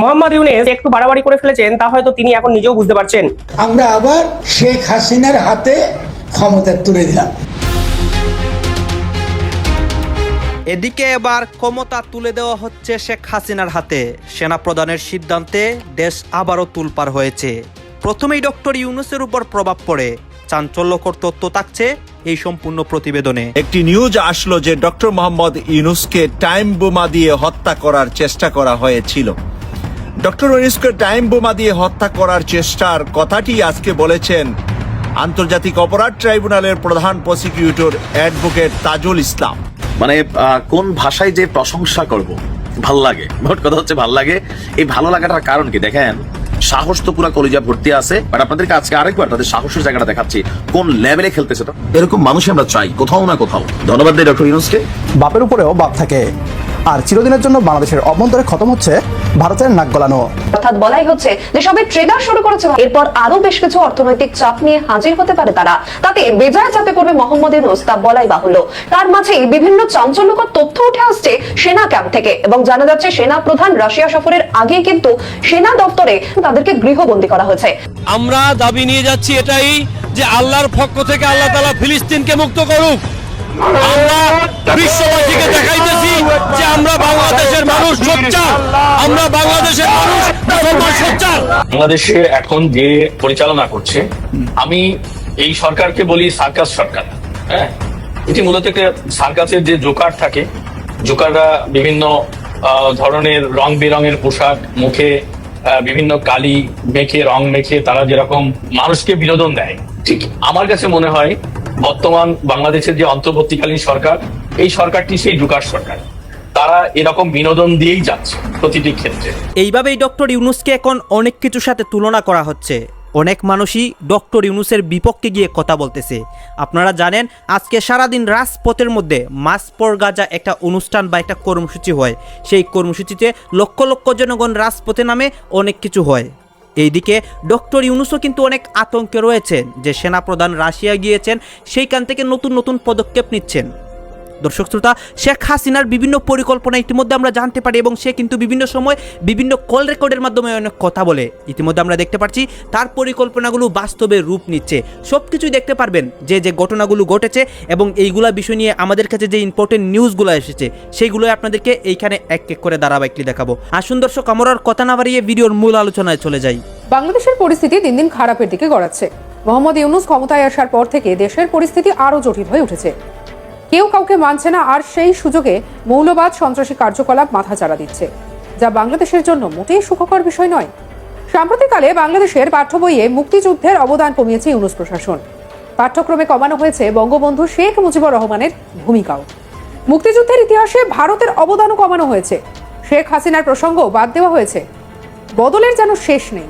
মোহাম্মদ ইউনেস একটু বাড়াবাড়ি করে ফেলেছেন তা হয়তো তিনি এখন নিজেও বুঝতে পারছেন। আমরা আবার শেখ হাসিনার হাতে ক্ষমতা তুলে দিলাম। এদিকে এবার ক্ষমতা তুলে দেওয়া হচ্ছে শেখ হাসিনার হাতে। সেনা প্রধানের সিদ্ধান্তে দেশ আবারও তুলপার হয়েছে। প্রথমেই ডক্টর ইউনুসের উপর প্রভাব পড়ে। চাঞ্চল্যকর তথ্য থাকছে এই সম্পূর্ণ প্রতিবেদনে। একটি নিউজ আসলো যে ডক্টর মোহাম্মদ ইউনুসকে টাইম বোমা দিয়ে হত্যা করার চেষ্টা করা হয়েছিল। ডক্টর ইউনুসকে টাইম বোমা দিয়ে হত্যা করার চেষ্টার কথাটি আজকে বলেছেন আন্তর্জাতিক অপরাধ ট্রাইব্যুনালের প্রধান প্রসিকিউটর অ্যাডভোকেট তাজুল ইসলাম। মানে আহ, কোন ভাষায় যে প্রশংসা করব ভালো লাগে। মোট কথা হচ্ছে ভালো লাগে। এই ভালো লাগাটার কারণ কি? দেখেন সাহস তো পুরো কলিজা ভর্তি আছে বাট আপনাদেরকে আজকে আরেকবার তাদের সাহসের জায়গাটা দেখাচ্ছি। কোন লেভেলে খেলতেছে তো এরকম মানুষই আমরা চাই কোথাও না কোথাও। ধন্যবাদ দেয় ডক্টর ইউনুসকে। বাপের উপরেও বাপ থাকে। আর চিরদিনের জন্য বাংলাদেশের অভ্যন্তরে খতম হচ্ছে ভারতের নাক গলানো। অর্থাৎ বলাই হচ্ছে যে সবে ট্রেডার শুরু করেছে এরপর আরও বেশ কিছু অর্থনৈতিক চাপ নিয়ে হাজির হতে পারে তারা। তাতে বেজায় চাপে পড়বে মোহাম্মদ ইউনুস তা বলাই বাহুল্য। তার মাঝেই বিভিন্ন চাঞ্চল্যকর তথ্য উঠে আসছে সেনা ক্যাম্প থেকে। এবং জানা যাচ্ছে সেনা প্রধান রাশিয়া সফরের আগে কিন্তু সেনা দপ্তরে তাদেরকে গৃহবন্দী করা হয়েছে। আমরা দাবি নিয়ে যাচ্ছি এটাই যে আল্লাহর পক্ষ থেকে আল্লাহ তালা ফিলিস্তিনকে মুক্ত করুক। আমরা বিশ্ববাসীকে দেখাইতেছি যে আমরা বাংলাদেশের মানুষ সোচ্চার। আমরা বাংলাদেশের মানুষ সোচ্চার। বাংলাদেশে এখন যে পরিচালনা করছে, আমি এই সরকারকে বলি সার্কাস সরকার হ্যাঁ? এটি মূলত সার্কাসের যে জোকার থাকে, জোকাররা বিভিন্ন ধরনের রং বেরঙের পোশাক, মুখে বিভিন্ন কালি মেখে, রং মেখে তারা যেরকম মানুষকে বিনোদন দেয়, ঠিক আমার কাছে মনে হয় বর্তমান বাংলাদেশের যে অন্তর্বর্তীকালীন সরকার, এই সরকারটি সেই জোকার সরকার। তারা এরকম বিনোদন দিয়েই যাচ্ছে প্রতিটি ক্ষেত্রে। এইভাবেই ডক্টর ইউনুসকে এখন অনেক কিছুর সাথে তুলনা করা হচ্ছে। অনেক মানুষই ডক্টর ইউনুসের বিপক্ষে গিয়ে কথা বলতেছে। আপনারা জানেন, আজকে সারাদিন রাজপথের মধ্যে মাসপর গাজা একটা অনুষ্ঠান বা একটা কর্মসূচি হয়। সেই কর্মসূচিতে লক্ষ লক্ষ জনগণ রাজপথে নামে, অনেক কিছু হয়। এইদিকে ডক্টর ইউনুসও কিন্তু অনেক আতঙ্কে রয়েছেন যে সেনাপ্রধান রাশিয়া গিয়েছেন, সেইখান থেকে নতুন নতুন পদক্ষেপ নিচ্ছেন। দর্শক শ্রোতা, শেখ হাসিনার বিভিন্ন পরিকল্পনা ইতিমধ্যে আমরা জানতে পারি এবং সে কিন্তু বিভিন্ন সময় বিভিন্ন কল রেকর্ডের মাধ্যমে অনেক কথা বলে। ইতিমধ্যে আমরা দেখতে পাচ্ছি তার পরিকল্পনাগুলো বাস্তবে রূপ নিচ্ছে। সব কিছুই দেখতে পারবেন যে যে ঘটনাগুলো ঘটেছে এবং এইগুলা বিষয় নিয়ে আমাদের কাছে যে ইম্পর্টেন্ট নিউজগুলো এসেছে, সেইগুলোই আপনাদেরকে এইখানে এক এক করে ধারাবাহিকলি দেখাবো। আসুন দর্শক, আমার আর কথা না বাড়িয়ে ভিডিওর মূল আলোচনায় চলে যাই। বাংলাদেশের পরিস্থিতি দিন দিন খারাপের দিকে গড়াচ্ছে। মোহাম্মদ ইউনুস ক্ষমতায় আসার পর থেকে দেশের পরিস্থিতি আরও জটিল হয়ে উঠেছে। কেউ কাউকে মানছে না, আর সেই সুযোগে মৌলবাদ সন্ত্রাসী কার্যকলাপ মাথাচাড়া দিচ্ছে, যা বাংলাদেশের জন্য মোটেই সুখকর বিষয় নয়। সাম্প্রতিককালে বাংলাদেশের পাঠ্য বইয়ে মুক্তিযুদ্ধের অবদান কমিয়েছে ইউনুস প্রশাসন। পাঠ্যক্রমে কমানো হয়েছে বঙ্গবন্ধু শেখ মুজিবুর রহমানের ভূমিকাও। মুক্তিযুদ্ধের ইতিহাসে ভারতের অবদানও কমানো হয়েছে। শেখ হাসিনার প্রসঙ্গ বাদ দেওয়া হয়েছে। বদলের যেন শেষ নেই।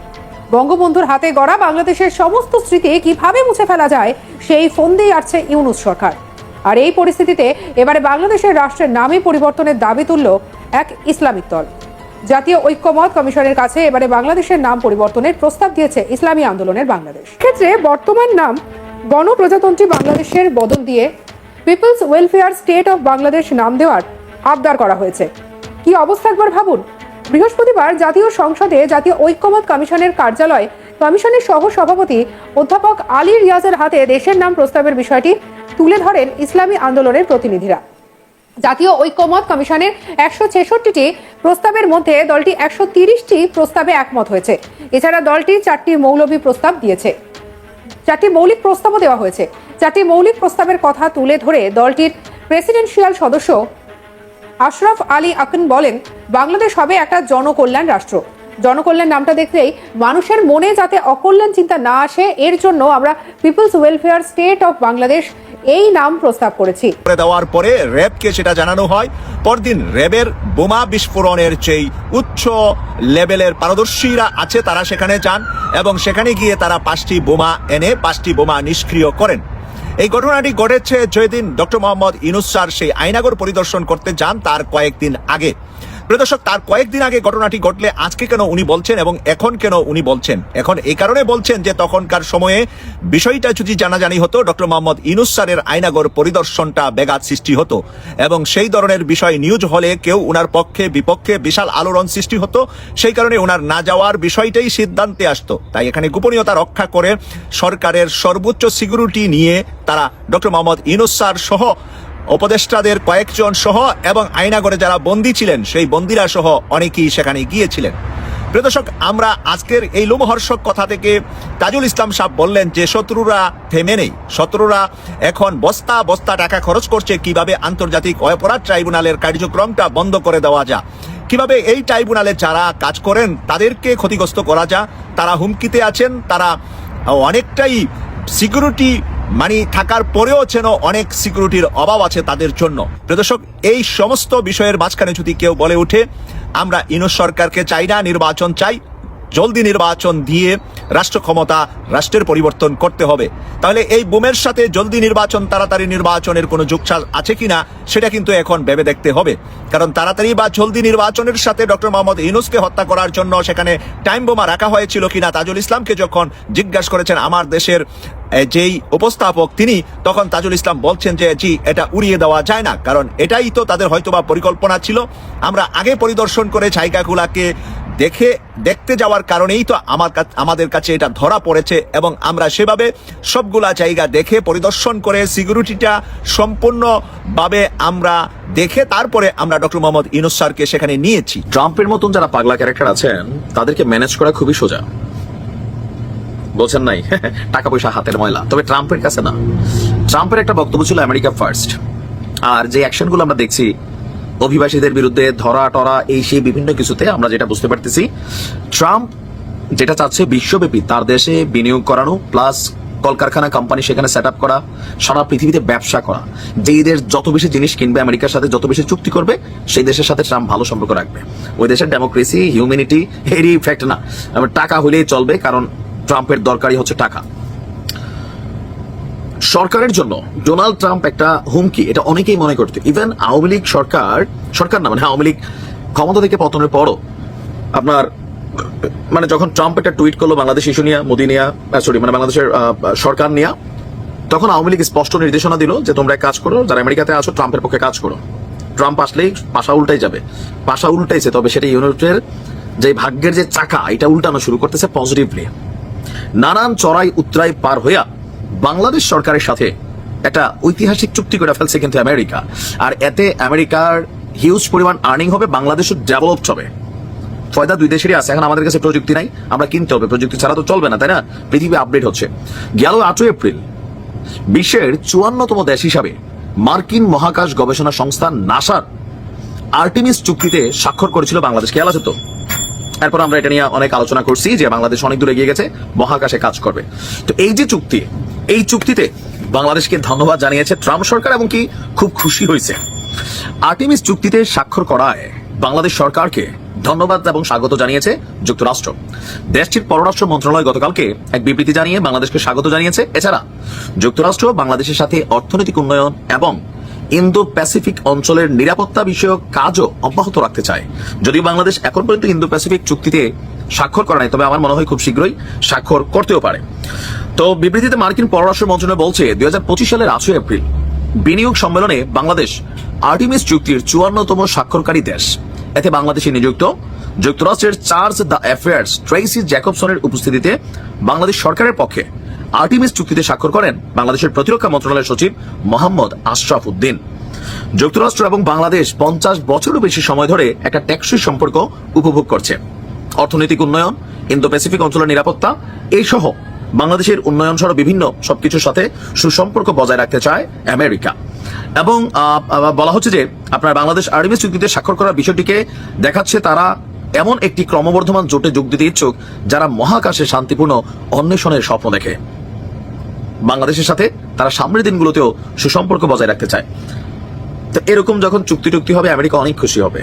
বঙ্গবন্ধুর হাতে গড়া বাংলাদেশের সমস্ত স্মৃতি কীভাবে মুছে ফেলা যায়, সেই ফোন দিয়ে আসছে ইউনুস সরকার। আর এই পরিস্থিতিতে এবারে বাংলাদেশের রাষ্ট্রের নামে পরিবর্তনের দাবি তুলল এক ইসলামিক দল। জাতীয় ঐক্যমত কমিশনের কাছে এবারে বাংলাদেশের নাম পরিবর্তনের প্রস্তাব দিয়েছে ইসলামী আন্দোলনের বাংলাদেশ। ক্ষেত্রে বর্তমান নাম গণপ্রজাতন্ত্রী বাংলাদেশের বদল দিয়ে people's welfare state of Bangladesh নাম দেওয়ার আবদার করা হয়েছে। কি অবস্থা একবার ভাবুন? বৃহস্পতিবার জাতীয় সংসদে জাতীয় ঐক্যমত কমিশনের কার্যালয় কমিশনের সহ সভাপতি অধ্যাপক আলী রিয়াজের হাতে দেশের নাম প্রস্তাবের বিষয়টি তুলে ধরেন ইসলামী আন্দোলনের প্রতিনিধিরা। জাতীয় ঐক্যমত কমিশনের একশো ছেষট্টিটি প্রস্তাবের মধ্যে দলটি একশো তিরিশটি প্রস্তাবে একমত হয়েছে। এছাড়া দলটি চারটি মৌলবী প্রস্তাব দিয়েছে। চারটি মৌলিক প্রস্তাবও দেওয়া হয়েছে। চারটি মৌলিক প্রস্তাবের কথা তুলে ধরে দলটির প্রেসিডেন্সিয়াল সদস্য আশরাফ আলী আকন বলেন, বাংলাদেশ হবে একটা জনকল্যাণ রাষ্ট্র। জনকল্যাণ নামটা দেখলেই মানুষের মনে যাতে অকল্যাণ চিন্তা না আসে, এর জন্য আমরা people's welfare state of Bangladesh এই নাম প্রস্তাব করেছি। করে দেওয়ার পরে র্যাবকে সেটা জানানো হয়। পরদিন র্যাবের বোমা বিস্ফোরণের যেই উচ্চ লেভেলের পারদর্শীরা আছে, তারা সেখানে যান এবং সেখানে গিয়ে তারা পাঁচটি বোমা এনে পাঁচটি বোমা নিষ্ক্রিয় করেন। এই ঘটনাটি ঘটেছে যেদিন ডক্টর মোহাম্মদ ইনুস স্যার সেই আইনাগর পরিদর্শন করতে যান, তার কয়েকদিন আগে। প্রিয় দর্শক, তার কয়েকদিন আগে ঘটনাটি ঘটলে আজকে কেন উনি বলছেন এবং এখন কেন উনি বলছেন? এখন এই কারণে বলছেন যে তখনকার সময়ে বিষয়টা যদি জানাজানি হতো, ডক্টর মোহাম্মদ ইনুস স্যারের আইনাগর পরিদর্শনটা ব্যাঘাত সৃষ্টি হতো এবং সেই ধরনের বিষয় নিউজ হলে কেউ উনার পক্ষে, বিপক্ষে বিশাল আলোড়ন সৃষ্টি হতো। সেই কারণে উনার না যাওয়ার বিষয়টাই সিদ্ধান্তে আসতো। তাই এখানে গোপনীয়তা রক্ষা করে সরকারের সর্বোচ্চ সিকিউরিটি নিয়ে তারা ডক্টর মোহাম্মদ ইনুস স্যার সহ উপদেষ্টাদের কয়েকজন সহ এবং আইনাগরে যারা বন্দী ছিলেন, সেই বন্দিরা সহ অনেকেই সেখানে গিয়েছিলেন। প্রদর্শক আমরা আজকের এই লোমহর্ষক কথা থেকে তাজুল ইসলাম সাহেব বললেন যে, শত্রুরা থেমে নেই। শত্রুরা এখন বস্তা বস্তা টাকা খরচ করছে, কীভাবে আন্তর্জাতিক অপরাধ ট্রাইব্যুনালের কার্যক্রমটা বন্ধ করে দেওয়া যা। কীভাবে এই ট্রাইব্যুনালে যারা কাজ করেন, তাদেরকে ক্ষতিগ্রস্ত করা যা? তারা হুমকিতে আছেন, তারা অনেকটাই সিকিউরিটি মানে থাকার পরেও যেন অনেক সিকিউরিটির অভাব আছে তাদের জন্য। প্রদর্শক এই সমস্ত বিষয়ের মাঝখানে যদি কেউ বলে ওঠে, আমরা ইনু সরকারকে চাই না, নির্বাচন চাই জলদি নির্বাচন দিয়ে রাষ্ট্র ক্ষমতা রাষ্ট্রের পরিবর্তন করতে হবে। তাহলে এই বোমের সাথে জলদি নির্বাচন, তাড়াতাড়ি নির্বাচনের কোনো যোগসাল আছে কিনা, সেটা কিন্তু এখন ভেবে দেখতে হবে। কারণ তাড়াতাড়ি বা জলদি নির্বাচনের সাথে ডক্টর মোহাম্মদ ইনুসকে হত্যা করার জন্য সেখানে টাইম বোমা রাখা হয়েছিল কিনা, তাজুল ইসলামকে যখন জিজ্ঞাসা করেছেন আমার দেশের যেই উপস্থাপক তিনি, তখন তাজুল ইসলাম বলছেন যে, জি, এটা উড়িয়ে দেওয়া যায় না। কারণ এটাই তো তাদের হয়তোবা পরিকল্পনা ছিল। আমরা আগে পরিদর্শন করে জায়গাগুলাকে দেখে, দেখতে যাওয়ার কারণেই তো আমার আমাদের কাছে এটা ধরা পড়েছে এবং আমরা সেভাবে সবগুলা জায়গা দেখে পরিদর্শন করে সিকিউরিটিটা সম্পূর্ণভাবে আমরা দেখে তারপরে আমরা ডক্টর মোহাম্মদ ইনুস স্যারকে সেখানে নিয়েছি। ট্রাম্পের মতন যারা পাগলা ক্যারেক্টার আছেন, তাদেরকে ম্যানেজ করা খুবই সোজা। বলছেন নাই, টাকা পয়সা হাতের ময়লা। তবে ট্রাম্পের কাছে না। ট্রাম্পের একটা বক্তব্য ছিল আমেরিকা ফার্স্ট। আর যে অ্যাকশনগুলো আমরা দেখছি অভিবাসীদের বিরুদ্ধে ধরা, টরা, এই সেই বিভিন্ন কিছুতে আমরা যেটা বুঝতে পারতেছি, ট্রাম্প যেটা চাচ্ছে বিশ্বব্যাপী, তার দেশে বিনিয়োগ করানো প্লাস কলকারখানা কোম্পানি সেখানে সেট আপ করা, সারা পৃথিবীতে ব্যবসা করা। যেই দেশ যত বেশি জিনিস কিনবে, আমেরিকার সাথে যত বেশি চুক্তি করবে, সেই দেশের সাথে ট্রাম্প ভালো সম্পর্ক রাখবে। ওই দেশের ডেমোক্রেসি হিউম্যানিটি এরই ইফেক্ট না। টাকা হলেই চলবে, কারণ ট্রাম্পের দরকারই হচ্ছে টাকা। সরকারের জন্য ডোনাল্ড ট্রাম্প একটা হুমকি, এটা অনেকেই মনে করতো। ইভেন আওয়ামী লীগ সরকার সরকার না মানে আওয়ামী লীগ ক্ষমতা থেকে পতনের পরও আপনার মানে যখন ট্রাম্প একটা টুইট করল বাংলাদেশ ইস্যু নিয়ে, মোদি নিয়া সরি মানে বাংলাদেশের সরকার নিয়া, তখন আওয়ামী লীগ স্পষ্ট নির্দেশনা দিল যে তোমরা কাজ করো, যারা আমেরিকাতে আছো, ট্রাম্পের পক্ষে কাজ করো। ট্রাম্প আসলেই পাশা উল্টাই যাবে। পাশা উল্টাইছে, তবে সেটা ইউনিটের যে ভাগ্যের যে চাকা, এটা উল্টানো শুরু করতেছে পজিটিভলি নানান চড়াই উত্তরাই পার হইয়া বাংলাদেশ সরকারের সাথে একটা ঐতিহাসিক চুক্তি করে ফেলছে কিন্তু আমেরিকা। আর এতে আমেরিকার হিউজ পরিমাণ আর্নিং হবে, বাংলাদেশও ডেভেলপড হবে। ফয়দা, দুই দেশেরই আছে, এখন আমাদের কাছে প্রযুক্তি নাই, আমরা কিনতে হবে। প্রযুক্তি ছাড়া তো চলবে না, তাই না? পৃথিবী আপডেট হচ্ছে। গেল আটই এপ্রিল, বিশ্বের চুয়ান্নতম দেশ হিসাবে মার্কিন মহাকাশ গবেষণা সংস্থা নাসার আর্টিমিস চুক্তিতে স্বাক্ষর করেছিল বাংলাদেশ। খেয়াল আছে তো? এরপর আমরা এটা নিয়ে অনেক আলোচনা করছি যে বাংলাদেশ অনেক দূরে গিয়ে গেছে, মহাকাশে কাজ করবে। তো এই যে চুক্তি এই চুক্তিতে বাংলাদেশকে ধন্যবাদ জানিয়েছে ট্রাম্প সরকার এবং কি খুব খুশি হয়েছে। আর্টিমিস চুক্তিতে স্বাক্ষর করায় বাংলাদেশ সরকারকে ধন্যবাদ এবং স্বাগত জানিয়েছে যুক্তরাষ্ট্র। দেশটির পররাষ্ট্র মন্ত্রণালয় গতকালকে এক বিবৃতি জানিয়ে বাংলাদেশকে স্বাগত জানিয়েছে। এছাড়া যুক্তরাষ্ট্র বাংলাদেশের সাথে অর্থনৈতিক উন্নয়ন এবং ইন্দো প্যাসিফিক অঞ্চলের নিরাপত্তা বিষয়ক কাজও অব্যাহত রাখতে চায়। যদিও বাংলাদেশ এখন পর্যন্ত ইন্দো প্যাসিফিক চুক্তিতে স্বাক্ষর করা নাই, তবে আমার মনে হয় খুব শীঘ্রই স্বাক্ষর করতেও পারে। তো বিবৃতিতে মার্কিন পররাষ্ট্র মন্ত্রণালয় বলছে, দুই হাজার পঁচিশ সালের আটই এপ্রিল বিনিয়োগ সম্মেলনে বাংলাদেশ আর্টিমিস চুক্তির চুয়ান্নতম স্বাক্ষরকারী দেশ। এতে বাংলাদেশে নিযুক্ত যুক্তরাষ্ট্রের চার্জ দ্য অ্যাফেয়ার্স ট্রেসি জ্যাকবসনের উপস্থিতিতে বাংলাদেশ সরকারের পক্ষে আর্টিমিস চুক্তিতে স্বাক্ষর করেন বাংলাদেশের প্রতিরক্ষা মন্ত্রণালয়ের সচিব মোহাম্মদ আশরাফ উদ্দিন। যুক্তরাষ্ট্র এবং বাংলাদেশ পঞ্চাশ বছরও বেশি সময় ধরে একটা টেকসই সম্পর্ক উপভোগ করছে। অর্থনৈতিক উন্নয়ন ইন্দো প্যাসিফিক অঞ্চলের নিরাপত্তা, এই সহ বাংলাদেশের উন্নয়ন সহ বিভিন্ন সবকিছুর সাথে সুসম্পর্ক বজায় রাখতে চায় আমেরিকা। এবং বলা হচ্ছে যে আপনার বাংলাদেশ আর্মি চুক্তিতে স্বাক্ষর করার বিষয়টিকে দেখাচ্ছে তারা এমন একটি ক্রমবর্ধমান জোটে যোগ দিতে ইচ্ছুক যারা মহাকাশে শান্তিপূর্ণ অন্বেষণের স্বপ্ন দেখে। বাংলাদেশের সাথে তারা সামনের দিনগুলোতেও সুসম্পর্ক বজায় রাখতে চায়। তো এরকম যখন চুক্তি টুক্তি হবে, আমেরিকা অনেক খুশি হবে।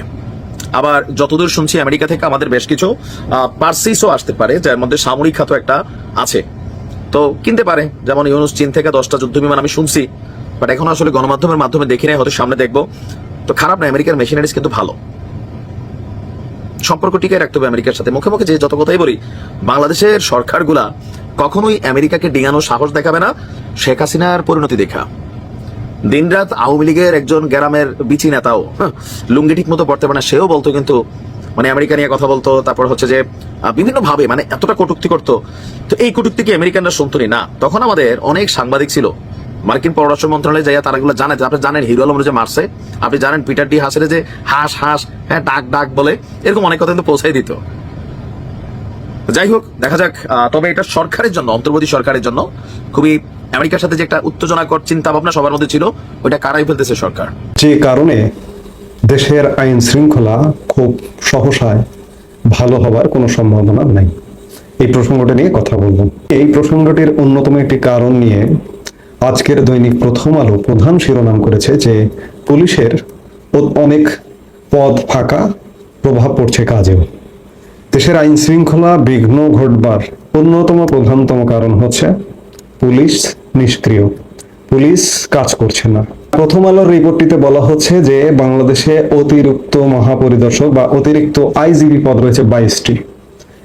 আবার যতদূর শুনছি, আমেরিকা থেকে আমাদের বেশ কিছু পার্সিসও আসতে পারে, যার মধ্যে সামরিক খাত একটা আছে। তো কিনতে পারে, যেমন ইউনুস চীন থেকে দশটা যুদ্ধ বিমান আমি শুনছি, বাট এখন আসলে গণমাধ্যমের মাধ্যমে দেখি নাই, হয়তো সামনে দেখব। তো খারাপ না, আমেরিকার মেশিনারিজ কিন্তু ভালো। সম্পর্ক টিকে রাখতে হবে আমেরিকার সাথে। মুখে মুখে যে যত কথাই বলি, বাংলাদেশের সরকারগুলা কখনোই আমেরিকাকে ডিঙানোর সাহস দেখাবে না, শেখ হাসিনার পরিণতি দেখা। দিনরাত আওয়ামী লীগের একজন গ্রামের বিচি নেতাও হ্যাঁ, লুঙ্গি ঠিক মতো পড়তে পারে না সেও বলতো কিন্তু মানে আমেরিকা নিয়ে কথা বলতো তারপর হচ্ছে যে বিভিন্ন ভাবে মানে এতটা কটুক্তি করতো। তো এই কটুক্তি কি আমেরিকানরা শুনতনি? না। তখন আমাদের অনেক সাংবাদিক ছিল। মার্কিন পররাষ্ট্র মন্ত্রণালয়ে যাইয়া তারা এগুলো জানে আপনি জানেন হিরো আলম যে মারছে আপনি জানেন পিটার ডি হাসের যে হাঁস হাঁস হ্যাঁ ডাক ডাক বলে এরকম অনেক কথা কিন্তু পৌঁছাই দিত। যাই হোক দেখা যাক তবে এটা সরকারের জন্য অন্তর্বর্তী সরকারের জন্য খুবই আমেরিকার সাথে যে একটা উত্তেজনাকর চিন্তা ভাবনা সবার মধ্যে ছিল, ওইটা কারাই ফেলতেছে সরকার। যে কারণে দেশের আইন শৃঙ্খলা খুব সহসায় ভালো হবার কোনো সম্ভাবনা নাই। এই প্রসঙ্গটা নিয়ে কথা বলব। এই প্রসঙ্গটির অন্যতম একটি কারণ নিয়ে আজকের দৈনিক প্রথম আলো প্রধান শিরোনাম করেছে যে পুলিশের অনেক পদ ফাঁকা প্রভাব পড়ছে কাজেও। দেশের আইন শৃঙ্খলা বিঘ্ন ঘটবার অন্যতম প্রধানতম কারণ হচ্ছে পুলিশ নিষ্ক্রিয়। পুলিশ কাজ করছে না। প্রথম আলোর রিপোর্টটিতে বলা হচ্ছে যে, বাংলাদেশে অতিরিক্ত মহাপরিদর্শক বা অতিরিক্ত আইজিবি পদ রয়েছে বাইশটি।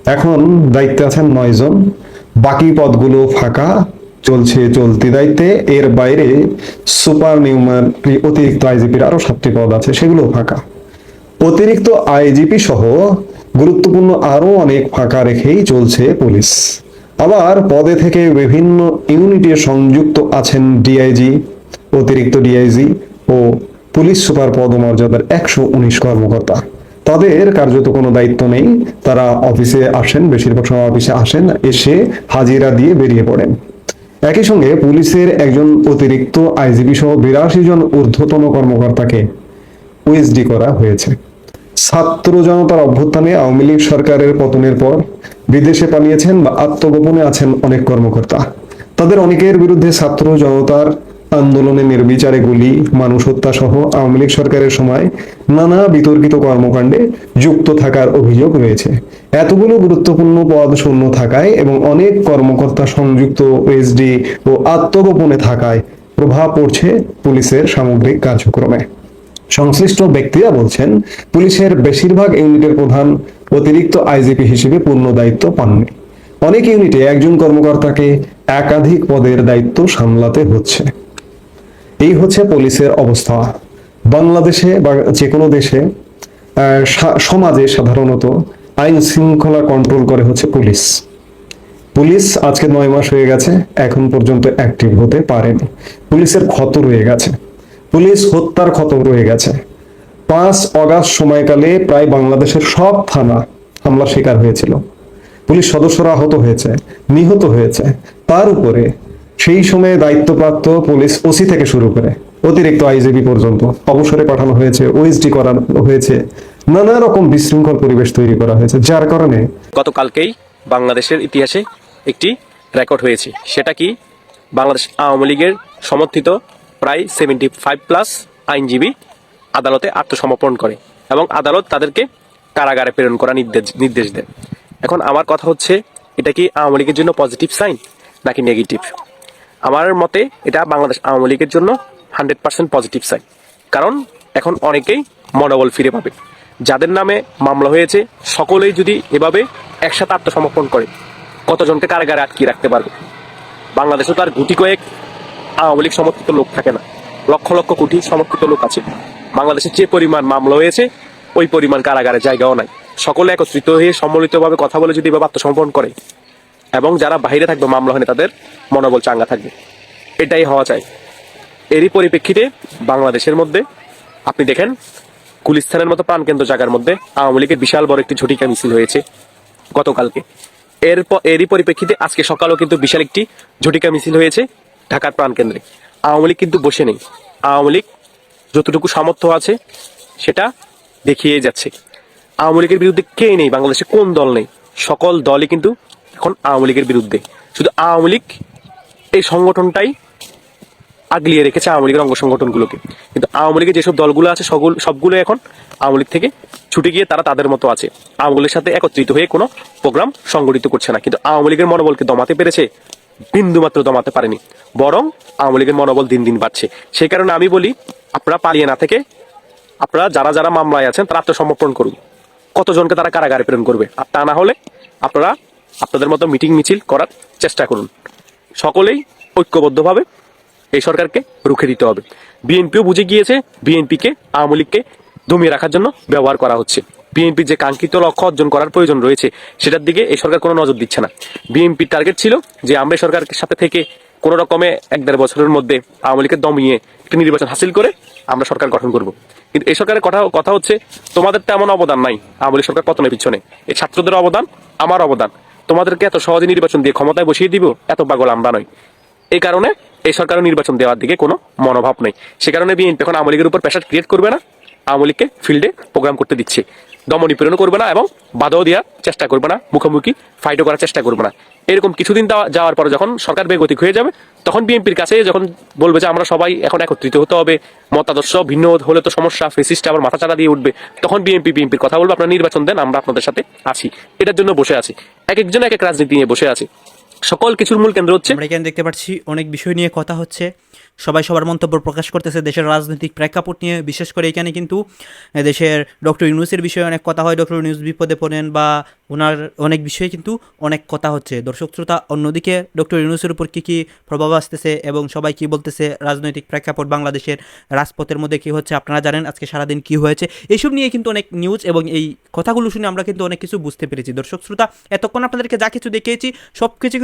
এখন দায়িত্বে আছেন নয় জন। বাকি পদগুলো ফাঁকা, চলছে চলতি দায়িত্বে। এর বাইরে সুপার নিউমার অতিরিক্ত আইজিপির আরও সাতটি পদ আছে, সেগুলো ফাঁকা। অতিরিক্ত আইজিপি সহ গুরুত্বপূর্ণ আরও অনেক ফাঁকা রেখেই চলছে পুলিশ। আবার পদে থেকে বিভিন্ন ইউনিটে সংযুক্ত আছেন ডিআইজি, অতিরিক্ত ডিআইজি ও পুলিশ সুপার পদমর্যাদার একশো উনিশ কর্মকর্তা। তাদের কার্যত কোনো দায়িত্ব নেই। তারা অফিসে আসেন, বেশিরভাগ সময় অফিসে আসেন, এসে হাজিরা দিয়ে বেরিয়ে পড়েন। একই সঙ্গে পুলিশের একজন অতিরিক্ত আইজিপি সহ বিরাশি জন ঊর্ধ্বতন কর্মকর্তাকে ওএসডি করা হয়েছে। ছাত্র জনতার অভ্যুত্থানে আওয়ামী লীগ সরকারের পতনের পর বিদেশে পালিয়েছেন বা আত্মগোপনে আছেন অনেক কর্মকর্তা। তাদের অনেকের বিরুদ্ধে ছাত্র জনতার আন্দোলনে নির্বিচারে গুলি, মানুষ হত্যা সহ আওয়ামী লীগ সরকারের সময় নানা বিতর্কিত কর্মকাণ্ডে যুক্ত থাকার অভিযোগ রয়েছে। এতগুলো গুরুত্বপূর্ণ পদ শূন্য থাকায় এবং অনেক কর্মকর্তা সংযুক্ত ওএসডি ও আত্মগোপনে থাকায় প্রভাব পড়ছে পুলিশের সামগ্রিক কার্যক্রমে। সংশ্লিষ্ট ব্যক্তিরা বলছেন, পুলিশের বেশিরভাগ ইউনিটের প্রধান অতিরিক্ত আইজিপি হিসেবে পূর্ণ দায়িত্ব পাননি। অনেক ইউনিটে একজন কর্মকর্তাকে একাধিক পদের দায়িত্ব সামলাতে হচ্ছে। এই হচ্ছে পুলিশের অবস্থা। বাংলাদেশে বা যে কোনো দেশে সমাজে সাধারণত আইন শৃঙ্খলা কন্ট্রোল করে হচ্ছে পুলিশ। পুলিশ আজকে নয় মাস হয়ে গেছে, এখন পর্যন্ত অ্যাক্টিভ হতে পারেনি। পুলিশের ক্ষত রয়ে গেছে। পুলিশ হত্যার ক্ষত রয়ে গেছে। পাঁচ অগাস্ট সময়কালে প্রায় বাংলাদেশের সব থানা হামলার শিকার হয়েছিল। পুলিশ সদস্যরা আহত হয়েছে, নিহত হয়েছে। তার উপরে সেই সময়ে দায়িত্বপ্রাপ্ত পুলিশ ওসি থেকে শুরু করে অতিরিক্ত আইজিবি পর্যন্ত অবসরে পাঠানো হয়েছে ওএসডি করানো হয়েছে, নানা রকম বিশৃঙ্খল পরিবেশ তৈরি করা হয়েছে, যার কারণে গতকালকেই বাংলাদেশের ইতিহাসে একটি রেকর্ড হয়েছে। সেটা কি? বাংলাদেশ আওয়ামী লীগের সমর্থিত প্রায় সেভেন্টি ফাইভ প্লাস আইনজীবী আদালতে আত্মসমর্পণ করে এবং আদালত তাদেরকে কারাগারে প্রেরণ করা নির্দেশ নির্দেশ দেয় এখন আমার কথা হচ্ছে, এটা কি আওয়ামী লীগের জন্য পজিটিভ সাইন নাকি নেগেটিভ আমার মতে এটা বাংলাদেশ আওয়ামী লীগের জন্য হান্ড্রেড পার্সেন্ট পজিটিভ সাইন কারণ এখন অনেকেই মনোবল ফিরে পাবে। যাদের নামে মামলা হয়েছে, সকলেই যদি এভাবে একসাথে আত্মসমর্পণ করে, কতজনকে কারাগারে আটকিয়ে রাখতে পারবে? বাংলাদেশে তার গুটি কয়েক আওয়ামী লীগ সমর্থিত লোক থাকে না। লক্ষ লক্ষ কোটি সমর্থিত লোক আছে। বাংলাদেশে যে পরিমাণ মামলা হয়েছে, ওই পরিমাণ কারাগারে জায়গাও নাই। সকলে একত্রিত হয়ে সম্মিলিতভাবে কথা বলে যদি এভাবে আত্মসমর্পণ করে, এবং যারা বাইরে থাকবে মামলা হয়নি, তাদের মনোবল চাঙ্গা থাকবে। এটাই হওয়া চাই। এরই পরিপ্রেক্ষিতে বাংলাদেশের মধ্যে, আপনি দেখেন, গুলিস্তানের মতো প্রাণকেন্দ্র জায়গার মধ্যে আওয়ামী লীগের বিশাল বড় একটি ঝটিকা মিছিল হয়েছে গতকালকে। এরপর, এরই পরিপ্রেক্ষিতে আজকে সকালেও কিন্তু বিশাল একটি ঝটিকা মিছিল হয়েছে। ঢাকার প্রাণকেন্দ্রে। আওয়ামী লীগ কিন্তু বসে নেই। আওয়ামী লীগ যতটুকু সামর্থ্য আছে, সেটা দেখিয়ে যাচ্ছে। আওয়ামী লীগের বিরুদ্ধে কে নেই? বাংলাদেশে কোন দল নেই? সকল দলই কিন্তু এখন আওয়ামী লীগের বিরুদ্ধে। শুধু আওয়ামী লীগ, এই সংগঠনটাই আগলিয়ে রেখেছে আওয়ামী লীগের অঙ্গ সংগঠনগুলোকে কিন্তু আওয়ামী লীগের যেসব দলগুলো আছে সকল সবগুলো এখন আওয়ামী লীগ থেকে ছুটে গিয়ে তারা তাদের মতো আছে। আওয়ামী লীগের সাথে একত্রিত হয়ে কোনো প্রোগ্রাম সংগঠিত করছে না। কিন্তু আওয়ামী লীগের মনোবলকে দমাতে পেরেছে বিন্দু মাত্র দমাতে পারেনি। বরং আওয়ামী লীগের মনোবল দিন দিন বাড়ছে। সেই কারণে আমি বলি, আপনারা পালিয়ে না থেকে, আপনারা যারা যারা মামলায় আছেন, তারা আত্মসমর্পণ করুন। কতজনকে তারা কারাগারে প্রেরণ করবে? আর তা না হলে আপনারা আপনাদের মতো মিটিং মিছিল করার চেষ্টা করুন। সকলেই ঐক্যবদ্ধভাবে এই সরকারকে রুখে দিতে হবে। বিএনপিও বুঝে গিয়েছে, বিএনপিকে, আওয়ামী লীগকে দমিয়ে রাখার জন্য ব্যবহার করা হচ্ছে। বিএনপির যে কাঙ্ক্ষিত লক্ষ্য অর্জন করার প্রয়োজন রয়েছে, সেটার দিকে এই সরকার কোনো নজর দিচ্ছে না। বিএনপির টার্গেট ছিল যে আমরা সরকারের সাথে থেকে কোনো রকমে এক দেড় বছরের মধ্যে আওয়ামী লীগকে দমিয়ে একটি নির্বাচন হাসিল করে আমরা সরকার গঠন করব। কিন্তু এই সরকারের কথা কথা হচ্ছে, তোমাদের তেমন অবদান নাই। আওয়ামী সরকার পতনের পিছনে? এই ছাত্রদের অবদান, আমার অবদান। তোমাদেরকে এত সহজে নির্বাচন দিয়ে ক্ষমতায় বসিয়ে দিব, এত পাগল আমরা নয় এই কারণে এই সরকারের নির্বাচন দেওয়ার দিকে কোনো মনোভাব নেই। সে কারণে বিএনপি এখন আওয়ামী লীগের উপর প্রেশার ক্রিয়েট করবে না। আওয়ামী লীগকে ফিল্ডে প্রোগ্রাম করতে দিচ্ছে। দমন করবে না এবং বাধাও দেওয়ার চেষ্টা করবে না। মুখোমুখি ফাইটও করার চেষ্টা করবে না। এরকম কিছুদিন যাওয়ার পরে যখন সরকার বেগতিক হয়ে যাবে, তখন বিএনপির কাছে যখন বলবে যে আমরা সবাই এখন একত্রিত হতে হবে, মতাদর্শ ভিন্ন হলে তো সমস্যা ফেসিস্ট আবার মাথা চাড়া দিয়ে উঠবে, তখন বিএনপি বিএনপির কথা বলবে, আপনারা নির্বাচন দেন, আমরা আপনাদের সাথে আছি। এটার জন্য বসে আছি। এক একজন এক এক রাজনীতি নিয়ে বসে আছে। সকল কিছুর মূল কেন্দ্র হচ্ছে আমরা এখানে দেখতে পাচ্ছি অনেক বিষয় নিয়ে কথা হচ্ছে। সবাই সবার মন্তব্য প্রকাশ করতেছে, দেশের রাজনৈতিক প্রেক্ষাপট নিয়ে, বিশেষ করে এখানে কিন্তু দেশের ডক্টর ইউনুসের বিষয়ে অনেক কথা হয়, ডক্টর ইউনুস বিপদে পড়েন বা ওনার অনেক বিষয়ে কিন্তু অনেক কথা হচ্ছে। দর্শক শ্রোতা, অন্যদিকে ডক্টর ইউনুসের উপর কী কী প্রভাব আসতেছে এবং সবাই কি বলতেছে, রাজনৈতিক প্রেক্ষাপট বাংলাদেশের রাজপথের মধ্যে কি হচ্ছে, আপনারা জানেন আজকে সারাদিন কি হয়েছে? এইসব নিয়ে কিন্তু অনেক নিউজ এবং এই কথাগুলো শুনে আমরা কিন্তু অনেক কিছু বুঝতে পেরেছি। দর্শক শ্রোতা, এতক্ষণ আপনাদেরকে যা কিছু দেখিয়েছি সব কিছু